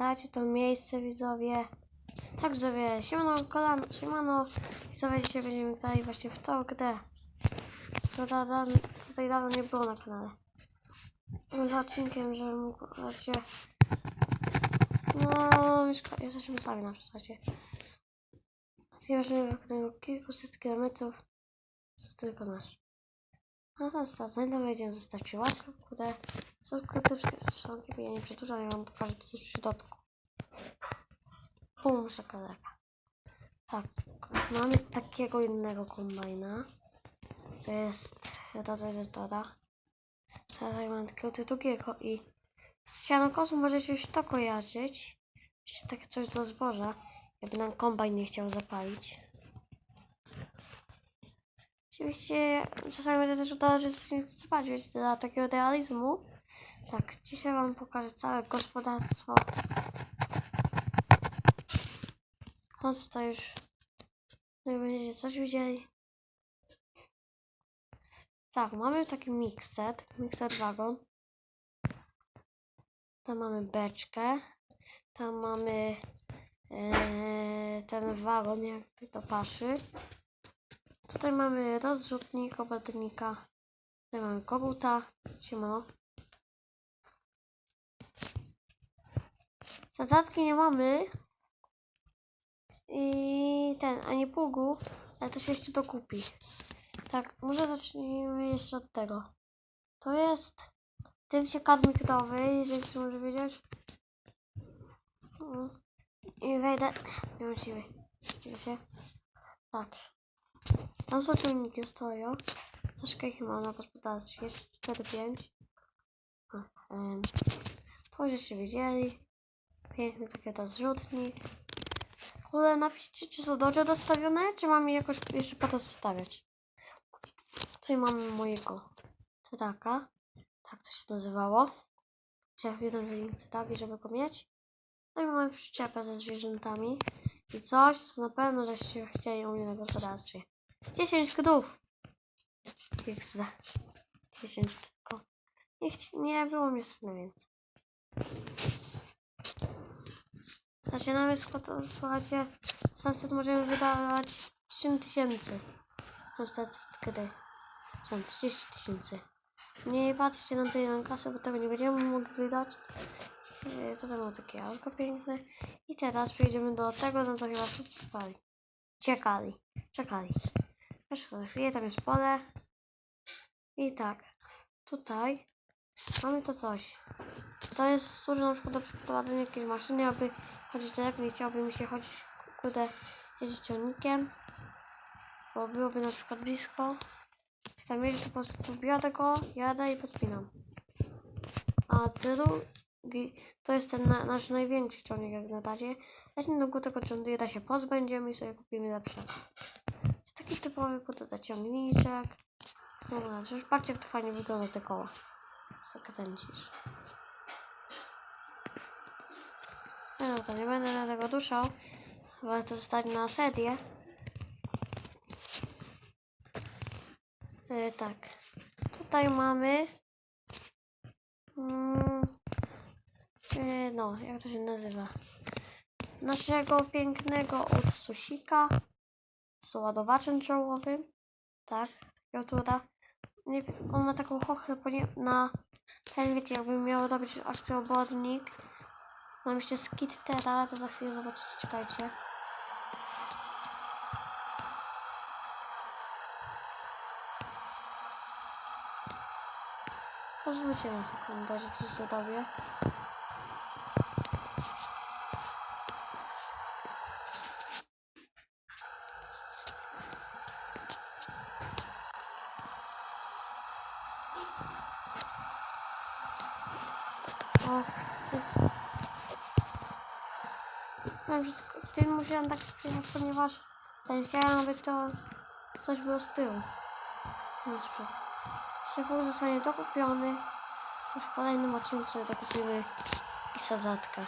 Pamiętajcie to miejsce, widzowie. Tak, widzowie, siemano, kolano, siemano. Widzowie, dzisiaj będziemy grali właśnie w to grę. To da, da, tutaj dawno nie było na kanale. Za odcinkiem, że mógł, znaczy... No, mieszka, jesteśmy sami na przykładzie. Zjeżdżamy w kilkuset kilometrów. To tylko nasz. No tam tam będziemy zostać łatwo, kurde. Są krytyczne strzałki, ja nie przedłużam, ja wam pokażę co jest w środku. Pum, szakalaka. Tak, mamy takiego innego kombajna. To jest, jest Dora. Tutaj mam takiego drugiego i z sianokosu możecie już to kojarzyć. Jeszcze takie coś do zboża, jakby nam kombajn nie chciał zapalić. Oczywiście czasami będę też udało, że coś nie chcę spać, wiecie, dla takiego realizmu. Tak, dzisiaj wam pokażę całe gospodarstwo. No tutaj już no i będziecie coś widzieli. Tak, mamy taki mixer, mixer wagon. Tam mamy beczkę. Tam mamy e, ten wagon, jakby to paszy. Tutaj mamy rozrzutnik, obadnika. Tutaj mamy koguta. Siemano. Zadzadki nie mamy. I ten, ani pługu, ale to się jeszcze dokupi. Tak, może zacznijmy jeszcze od tego. To jest tym się kadm hitowy, jeżeli ktoś może wiedzieć. Mm. I wejdę. Nie. Widzicie się? Tak. Tam są ciągniki stoją. Troszkę ich mam na gospodarstwie. 4-5. Um, to już jeszcze widzieli. Piękny taki to zrzutnik. W ogóle napiszcie, czy są dobrze dostawione, czy mam je jakoś jeszcze po to zostawiać. Tutaj mamy mojego cytaka. Tak to się nazywało. Chciałem jeden link cytaki, żeby go mieć. No i mamy przyczepę ze zwierzętami. I coś, co na pewno żeście chcieli u mnie na gospodarstwie. 10 krów. XD. 10 tylko. Nie, nie było na więcej. Znaczy na wszystko to, słuchajcie, sunset możemy wydawać 10 tysięcy. Sunset gdy. Są 30 tysięcy. Nie patrzcie na tej kasę, bo tego nie będziemy mogli wydać. Yy, Tutaj mam takie autko piękne. I teraz przejdziemy do tego, no to chyba spali. Czekali. Czekali. Jeszcze za chwilę, tam jest pole. I tak. Tutaj mamy to coś. To jest służy na przykład do przeprowadzenia jakiejś maszyny, aby chodzić daleko, nie chciałoby mi się chodzić, kurde, jeździć ciągnikiem. Bo byłoby na przykład blisko. Jak tam jedzie, to po prostu biorę go, jadę i podpinam. A drugi, to jest ten na, nasz największy ciągnik jak na razie. Leśnego tego ciągnika się pozbędziemy i sobie kupimy lepszego. Taki typowy kurde ciągniczek. Przecież patrzcie jak to fajnie wygląda te koła. Tak kręcisz. No to nie będę na tego duszał. Wolę to zostać na serię. E, tak. Tutaj mamy. E, no, jak to się nazywa? Naszego pięknego odsusika z ładowaczem czołowym. Tak, tuda. Nie, on ma taką chochę na ten, wiecie, jakby miał robić akcjobornik. Mam jeszcze skit teraz, to za chwilę zobaczycie, czekajcie. Pozwólcie na sekundę, że coś zrobię. O, ty... Wiem, że tylko w tym musiałam tak przyjechać, ponieważ ten chciałem, aby to coś było z tyłu. Jeśli pół zostanie dokupiony, już w kolejnym odcinku sobie dokupimy i sadzatkę.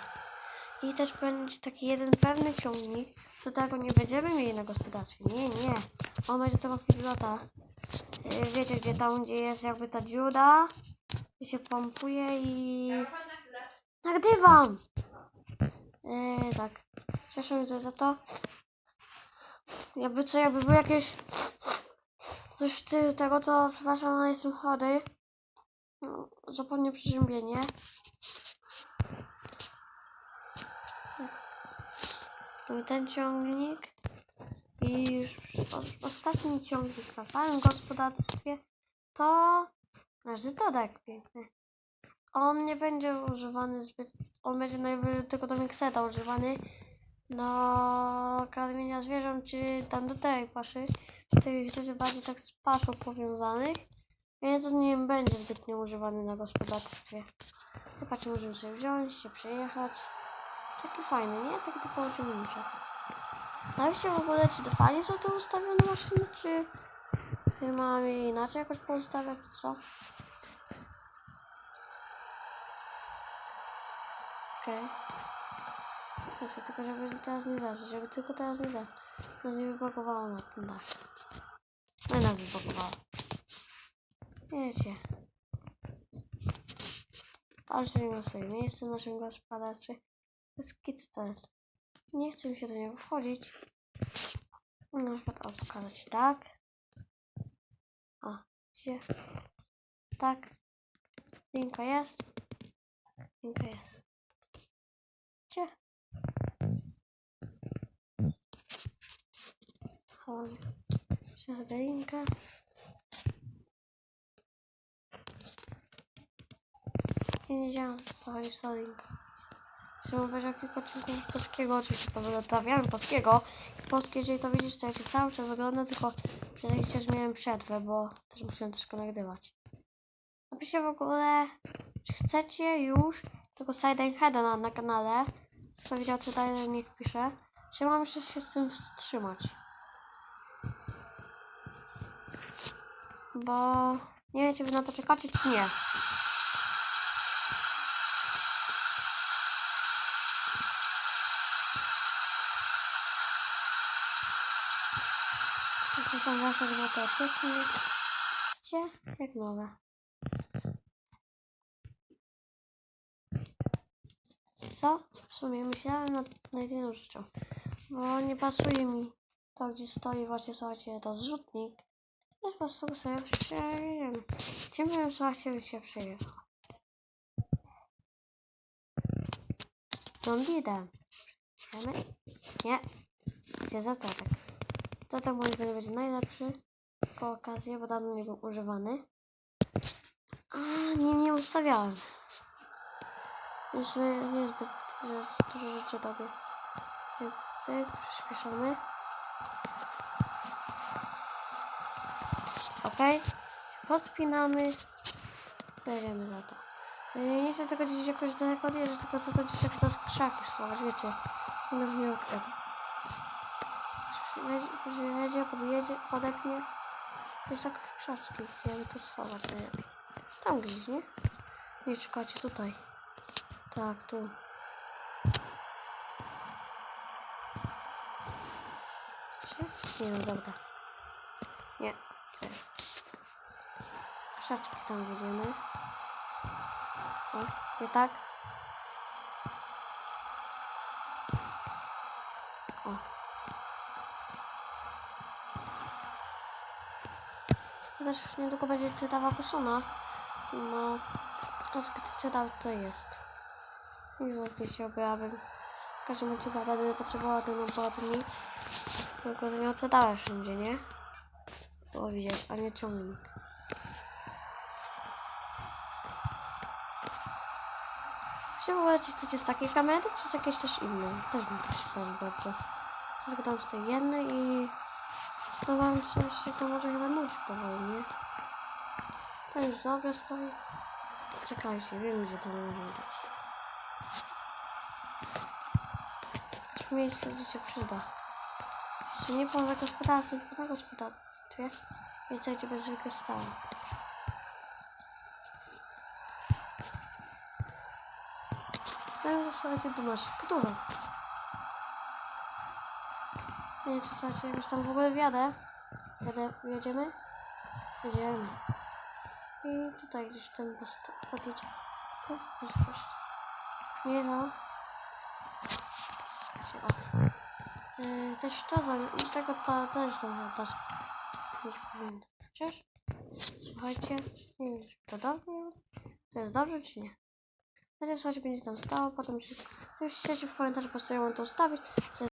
I też będzie taki jeden pewny ciągnik, że tego nie będziemy mieli na gospodarstwie. Nie, nie. On będzie tego pilota. Yy, Wiecie, gdzie tam, gdzie jest jakby ta dziura, gdzie się pompuje i... Nagrywam! Yy, tak. Cieszę się za to. Jakby co, jakby było jakieś coś w tego, to przepraszam, ale jestem chory. No, Zapomnę przeziębienie. Ten ciągnik. I już ostatni ciągnik na całym gospodarstwie to nasz zytodek piękny. On nie będzie używany zbyt, on będzie najwyżej tylko do mikseta używany do karmienia zwierząt, czy tam do tej paszy, tych rzeczy bardziej tak z paszą powiązanych, więc on nie będzie zbytnio używany na gospodarstwie. Chyba czy możemy sobie wziąć, się przejechać. Taki fajny, nie? Taki typowy ciągniczek. A jeszcze w ogóle, czy to fajnie są te ustawione maszyny, czy, mamy je inaczej jakoś poustawiać, co? Okej. Okay. Tylko żeby teraz nie zacząć, żeby tylko teraz nie zacząć. Nas nie wyblokowało na tym dach. No i nas wyblokowało. Wiecie. Każdy ma swoje miejsce w naszym gospodarstwie. To jest. Nie chcę mi się do niego wchodzić. Na przykład pokazać tak. O, gdzie? Tak. Linka jest. Linka jest. Gdzie? Chodź. Jeszcze sobie linkę. Ja nie wiedziałam, linka. Trzeba obejrzeć kilka odcinków polskiego, oczywiście pozdrawiam polskiego. Polskie, jeżeli to widzisz, to ja się cały czas oglądam, tylko przez jakiś czas miałem przerwę, bo też musiałem troszkę nagrywać. Napiszcie w ogóle, czy chcecie już tego side heada na, na kanale. Kto widział, to dalej niech pisze. Czy mam jeszcze się z tym wstrzymać? Bo nie wiem, czy wy na to czekacie, czy nie. To są nasze złote Gdzie? Jak nowe. Co? W sumie myślałem nad, nad jedną rzeczą. Bo nie pasuje mi to, gdzie stoi właśnie, słuchajcie, to zrzutnik. Po prostu sobie przejedziemy. Chciałbym, słuchajcie, by się przejechał. Zombidem. Chcemy? Nie. Gdzie za torek? To tak moim zdaniem będzie najlepszy. Po okazji, bo dawno nie był używany. A, nie, nie ustawiałem. Jeszcze niezbyt dużo rzeczy robię. Więc cyk, przyspieszamy. Ok. Podpinamy. Bierzemy za to. Nie, nie chcę tego gdzieś jakoś daleko odjeżdżać, tylko to, to gdzieś tak za krzaki schować, wiecie. Nie brzmi jak wtedy. Przyjedzie, podjedzie, podepnie. To jest tak w krzaczki, chciałem to schować najlepiej. Tam gdzieś, nie? Nie, czekajcie, tutaj. Tak, tu. Nie no, dobra. Nie, to jest. Krzaczki tam widzimy. O, nie tak? O. Też już niedługo będzie cytawa kuszona. No, troszkę cytał to jest. Nikt z was nie chciałby, abym w każdym odcinku będę potrzebowała ten obwodnik. Tylko to miał cytałę wszędzie, nie? Było widać, a nie ciągnik. Ogóle czy chcecie z takiej kamery, czy z jakiejś też innej? Też bym to ciekawe bardzo. Zgadam z tej jednej i to wam coś się to może chyba nudzić powoli, nie? To już dobrze stoi. Czekajcie, wiem gdzie to może dać. Miejsce, gdzie się przyda. Jeszcze nie poza gospodarstwem, tylko na gospodarstwie. Miejsce, gdzie bez zwykle No, słuchajcie, do naszych których. Nie wiem, czy słuchajcie, jakoś tam w ogóle wjadę. Jadę, jedziemy? Jedziemy. I tutaj gdzieś ten podjedzie. Tu, gdzieś, gdzieś. Nie no. Słuchajcie, o. Yy, też to za, tego to też tam też być powinno. Chociaż, słuchajcie, nie wiem, czy to dobrze, to jest dobrze, czy nie. Chociaż słuchajcie, będzie tam stało, potem już w komentarzu po to ustawić,